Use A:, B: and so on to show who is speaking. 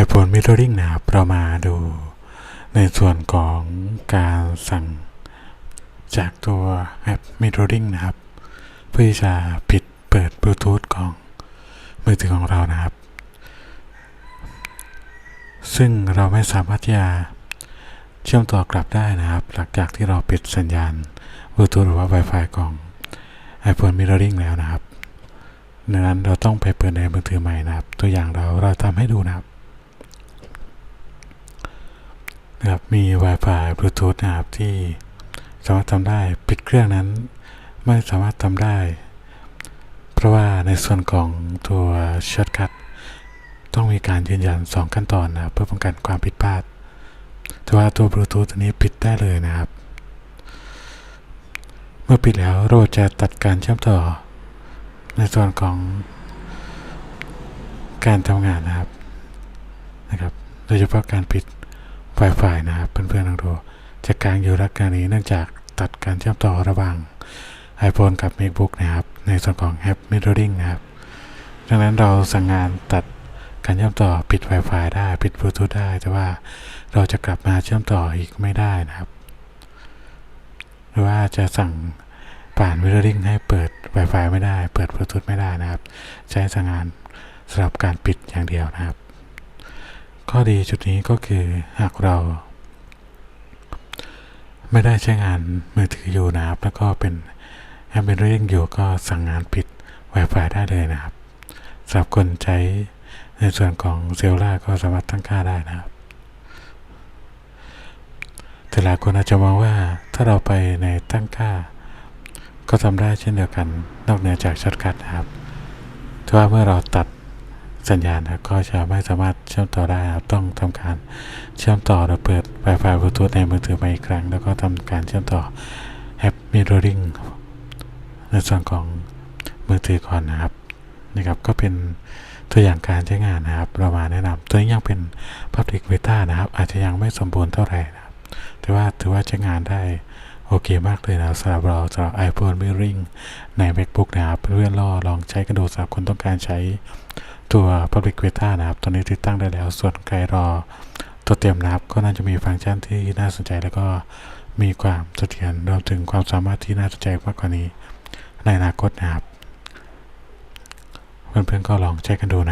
A: iPhone Mirroring นะครับเรามาดูในส่วนของการสั่งจากตัวแอป Mirroring นะครับ เพื่อจะปิดเปิดบลูทูธของมือถือของเรานะครับ ซึ่งเราไม่สามารถที่จะเชื่อมต่อกลับได้นะครับ หลังจากที่เราปิดสัญญาณบลูทูธหรือว่า Wi-Fi ของ iPhone Mirroring แล้วนะครับดังนั้นเราต้องไปเปิดในมือถือใหม่นะครับ ตัวอย่างเราเราทำให้ดูนะครับ นะครับมี Wi-Fi Bluetooth นะครับที่สามารถทำได้ปิดเครื่องนั้น ไม่สามารถทำได้ เพราะว่าในส่วนของตัวช็อตคัทต้องมีการยืนยัน 2 ขั้นตอนนะครับเพื่อป้องกันความผิดพลาด แต่ว่าตัว Bluetooth ตัวนี้ปิดได้เลยนะครับ เมื่อปิดแล้วเราจะตัดการเชื่อมต่อ ในส่วนของการทำงานนะครับนะครับ โดยเฉพาะการปิด Wi-Fi นะครับเพื่อนๆลองดูจะกลางอยู่รักการนี้เนื่องจากตัดการเชื่อมต่อระหว่าง iPhone กับ MacBook นะครับ ในส่วนของแอป Mirroring นะครับ ดังนั้นเราสั่งงานตัดการเชื่อมต่อปิด Wi-Fi ได้ปิด Bluetooth ได้ แต่ว่าเราจะกลับมาเชื่อมต่ออีกไม่ได้นะครับ หรือว่าจะสั่งผ่าน Mirroring ให้เปิด Wi-Fi ไม่ได้ เปิด Bluetooth ไม่ได้นะครับ ใช้สั่งงานสำหรับการปิดอย่างเดียวนะครับ ข้อดีจุดนี้ก็คือหากเรา ไม่ได้ใช้งานมือถืออยู่นะครับ แล้วก็เป็นแอปเปิลเร่งอยู่ก็สั่งงานปิด Wi-Fi ได้เลยนะครับสำหรับคนใช้ในส่วนของเซลล่าก็สามารถตั้งค่าได้นะครับ แต่หลายคนอาจจะมองว่าถ้าเราไปในตั้งค่า ก็ทำได้เช่นเดียวกันนอกเหนือจากช็อตคัทนะครับแต่ว่าเมื่อเราตัด สัญญาณนะก็จะไม่สามารถเชื่อมต่อได้ครับต้องทำการเชื่อมต่อโดยเปิด Wi-Fi Bluetooth ในมือถือมาอีกครั้ง แล้วก็ทำการเชื่อมต่อแอป Mirroring ในส่วนของมือถือก่อนนะครับนะครับ ก็เป็นตัวอย่างการใช้งานนะครับ เรามาแนะนำตัวนี้ยังเป็น Public Beta นะครับ อาจจะยังไม่สมบูรณ์เท่าไหร่นะครับ แต่ว่าถือว่าใช้งานได้โอเคมากเลยนะสำหรับเราสำหรับ iPhone Mirroring ใน MacBook นะครับ เพื่อนๆลอลองใช้กันดูสำหรับคนต้องการใช้ ตัว Public Beta นะครับตอนนี้ติดตั้งได้แล้ว ส่วนใครรอตัวเต็มนะครับ ก็น่าจะมีฟังก์ชันที่น่าสนใจ แล้วก็มีความเสถียรรวมถึงความสามารถที่น่าสนใจมากกว่านี้ ในอนาคตนะครับ เพื่อนๆก็ลองใช้กันดูนะ